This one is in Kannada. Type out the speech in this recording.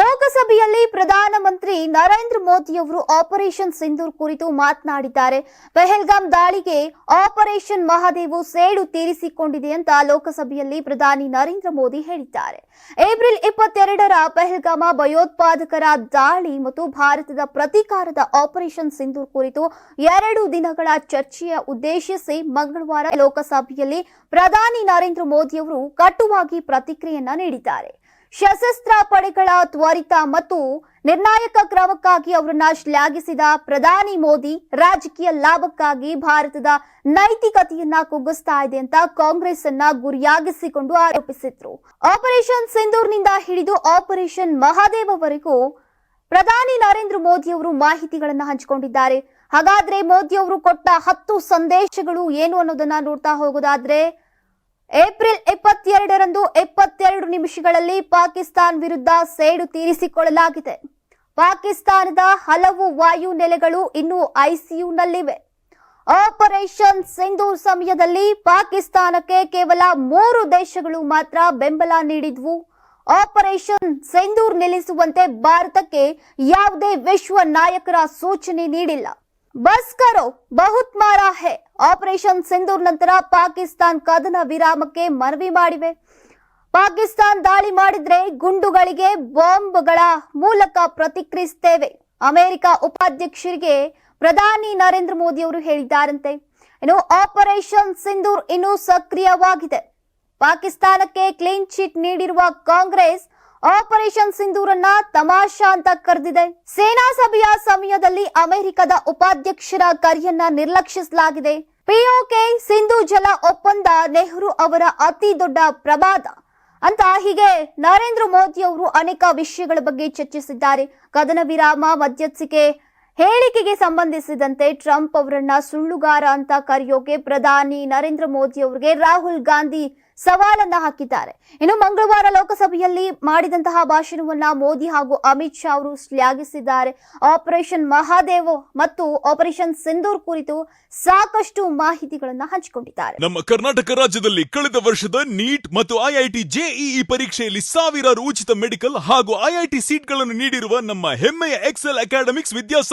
ಲೋಕಸಭೆಯಲ್ಲಿ ಪ್ರಧಾನಮಂತ್ರಿ ನರೇಂದ್ರ ಮೋದಿ ಅವರು ಆಪರೇಷನ್ ಸಿಂಧೂರ್ ಕುರಿತು ಮಾತನಾಡಿದ್ದಾರೆ. ಪೆಹಲ್ಗಾಮ್ ದಾಳಿಗೆ ಆಪರೇಷನ್ ಮಹಾದೇವು ಸೇಡು ತೀರಿಸಿಕೊಂಡಿದೆ ಅಂತ ಲೋಕಸಭೆಯಲ್ಲಿ ಪ್ರಧಾನಿ ನರೇಂದ್ರ ಮೋದಿ ಹೇಳಿದ್ದಾರೆ. ಏಪ್ರಿಲ್ ಇಪ್ಪತ್ತೆರಡರ ಪೆಹಲ್ಗಾಮ ಭಯೋತ್ಪಾದಕರ ದಾಳಿ ಮತ್ತು ಭಾರತದ ಪ್ರತೀಕಾರದ ಆಪರೇಷನ್ ಸಿಂಧೂರ್ ಕುರಿತು ಎರಡು ದಿನಗಳ ಚರ್ಚೆಯ ಉದ್ದೇಶಿಸಿ ಮಂಗಳವಾರ ಲೋಕಸಭೆಯಲ್ಲಿ ಪ್ರಧಾನಿ ನರೇಂದ್ರ ಮೋದಿಯವರು ಕಟುವಾಗಿ ಪ್ರತಿಕ್ರಿಯೆಯನ್ನ ನೀಡಿದ್ದಾರೆ. ಸಶಸ್ತ್ರ ಪಡೆಗಳ ತ್ವರಿತ ಮತ್ತು ನಿರ್ಣಾಯಕ ಕ್ರಮಕ್ಕಾಗಿ ಅವರನ್ನ ಶ್ಲಾಘಿಸಿದ ಪ್ರಧಾನಿ ಮೋದಿ, ರಾಜಕೀಯ ಲಾಭಕ್ಕಾಗಿ ಭಾರತದ ನೈತಿಕತೆಯನ್ನ ಕುಗ್ಗಿಸ್ತಾ ಇದೆ ಅಂತ ಕಾಂಗ್ರೆಸ್ ಅನ್ನ ಗುರಿಯಾಗಿಸಿಕೊಂಡು ಆರೋಪಿಸಿದ್ರು. ಆಪರೇಷನ್ ಸಿಂಧೂರ್ನಿಂದ ಹಿಡಿದು ಆಪರೇಷನ್ ಮಹಾದೇವವರೆಗೂ ಪ್ರಧಾನಿ ನರೇಂದ್ರ ಮೋದಿ ಅವರು ಮಾಹಿತಿಗಳನ್ನ ಹಂಚಿಕೊಂಡಿದ್ದಾರೆ. ಹಾಗಾದ್ರೆ ಮೋದಿ ಅವರು ಕೊಟ್ಟ ಹತ್ತು ಸಂದೇಶಗಳು ಏನು ಅನ್ನೋದನ್ನ ನೋಡ್ತಾ ಹೋಗೋದಾದ್ರೆ ಏಪ್ರಿಲ್ ಇಪ್ಪತ್ತೆರಡರಂದು ಎಪ್ಪತ್ತೆರಡು ನಿಮಿಷಗಳಲ್ಲಿ ಪಾಕಿಸ್ತಾನ್ ವಿರುದ್ಧ ಸೇಡು ತೀರಿಸಿಕೊಳ್ಳಲಾಗಿದೆ. ಪಾಕಿಸ್ತಾನದ ಹಲವು ವಾಯು ನೆಲೆಗಳು ಇನ್ನೂ ಐಸಿಯುನಲ್ಲಿವೆ. ಆಪರೇಷನ್ ಸಿಂಧೂರ್ ಸಮಯದಲ್ಲಿ ಪಾಕಿಸ್ತಾನಕ್ಕೆ ಕೇವಲ ಮೂರು ದೇಶಗಳು ಮಾತ್ರ ಬೆಂಬಲ ನೀಡಿದ್ವು. ಆಪರೇಷನ್ ಸಿಂಧೂರ್ ನಿಲ್ಲಿಸುವಂತೆ ಭಾರತಕ್ಕೆ ಯಾವುದೇ ವಿಶ್ವ ನಾಯಕರ ಸೂಚನೆ ನೀಡಿಲ್ಲ. ಬಸ್ ಕರೋ ಬಹುತ್ ಮಾರಾ ಹೇ. ಆಪರೇಷನ್ ಸಿಂಧೂರ್ ನಂತರ ಪಾಕಿಸ್ತಾನ್ ಕದನ ವಿರಾಮಕ್ಕೆ ಮನವಿ ಮಾಡಿವೆ. ಪಾಕಿಸ್ತಾನ್ ದಾಳಿ ಮಾಡಿದ್ರೆ ಗುಂಡುಗಳಿಗೆ ಬಾಂಬ್ಗಳ ಮೂಲಕ ಪ್ರತಿಕ್ರಿಯಿಸುತ್ತೇವೆ ಅಮೆರಿಕ ಉಪಾಧ್ಯಕ್ಷರಿಗೆ ಪ್ರಧಾನಿ ನರೇಂದ್ರ ಮೋದಿ ಅವರು ಹೇಳಿದ್ದಾರಂತೆ. ಇನ್ನು ಆಪರೇಷನ್ ಸಿಂಧೂರ್ ಇನ್ನೂ ಸಕ್ರಿಯವಾಗಿದೆ. ಪಾಕಿಸ್ತಾನಕ್ಕೆ ಕ್ಲೀನ್ ಚಿಟ್ ನೀಡಿರುವ ಕಾಂಗ್ರೆಸ್ ಆಪರೇಷನ್ ಸಿಂಧೂರನ್ನ ತಮಾಷಾ ಅಂತ ಕರೆದಿದೆ. ಸೇನಾ ಸಭೆಯ ಸಮಯದಲ್ಲಿ ಅಮೆರಿಕದ ಉಪಾಧ್ಯಕ್ಷರ ಕರೆಯನ್ನ ನಿರ್ಲಕ್ಷಿಸಲಾಗಿದೆ. ಪಿಒಕೆ ಸಿಂಧು ಜಲ ಒಪ್ಪಂದ ನೆಹರು ಅವರ ಅತಿ ದೊಡ್ಡ ಪ್ರಮಾದ ಅಂತ ಹೀಗೆ ನರೇಂದ್ರ ಮೋದಿ ಅವರು ಅನೇಕ ವಿಷಯಗಳ ಬಗ್ಗೆ ಚರ್ಚಿಸಿದ್ದಾರೆ. ಕದನ ವಿರಾಮ ಮಧ್ಯಸ್ಥಿಕೆ ಹೇಳಿಕೆಗೆ ಸಂಬಂಧಿಸಿದಂತೆ ಟ್ರಂಪ್ ಅವರನ್ನ ಸುಳ್ಳುಗಾರ ಅಂತ ಕರೆಯೋಕೆ ಪ್ರಧಾನಿ ನರೇಂದ್ರ ಮೋದಿ ಅವರಿಗೆ ರಾಹುಲ್ ಗಾಂಧಿ ಸವಾಲನ್ನ ಹಾಕಿದ್ದಾರೆ. ಇನ್ನು ಮಂಗಳವಾರ ಲೋಕಸಭೆಯಲ್ಲಿ ಮಾಡಿದಂತಹ ಭಾಷಣವನ್ನ ಮೋದಿ ಹಾಗೂ ಅಮಿತ್ ಶಾ ಅವರು ಶ್ಲಾಘಿಸಿದ್ದಾರೆ. ಆಪರೇಷನ್ ಮಹಾದೇವ್ ಮತ್ತು ಆಪರೇಷನ್ ಸಿಂಧೂರ್ ಕುರಿತು ಸಾಕಷ್ಟು ಮಾಹಿತಿಗಳನ್ನ ಹಂಚಿಕೊಂಡಿದ್ದಾರೆ. ನಮ್ಮ ಕರ್ನಾಟಕ ರಾಜ್ಯದಲ್ಲಿ ಕಳೆದ ವರ್ಷದ ನೀಟ್ ಮತ್ತು ಐಐಟಿ ಜೆಇಇ ಪರೀಕ್ಷೆಯಲ್ಲಿ ಸಾವಿರಾರು ಉಚಿತ ಮೆಡಿಕಲ್ ಹಾಗೂ ಐಐಟಿ ಸೀಟ್ಗಳನ್ನು ನೀಡಿರುವ ನಮ್ಮ ಹೆಮ್ಮೆಯ ಎಕ್ಸೆಲ್ ಅಕಾಡೆಮಿಕ್ಸ್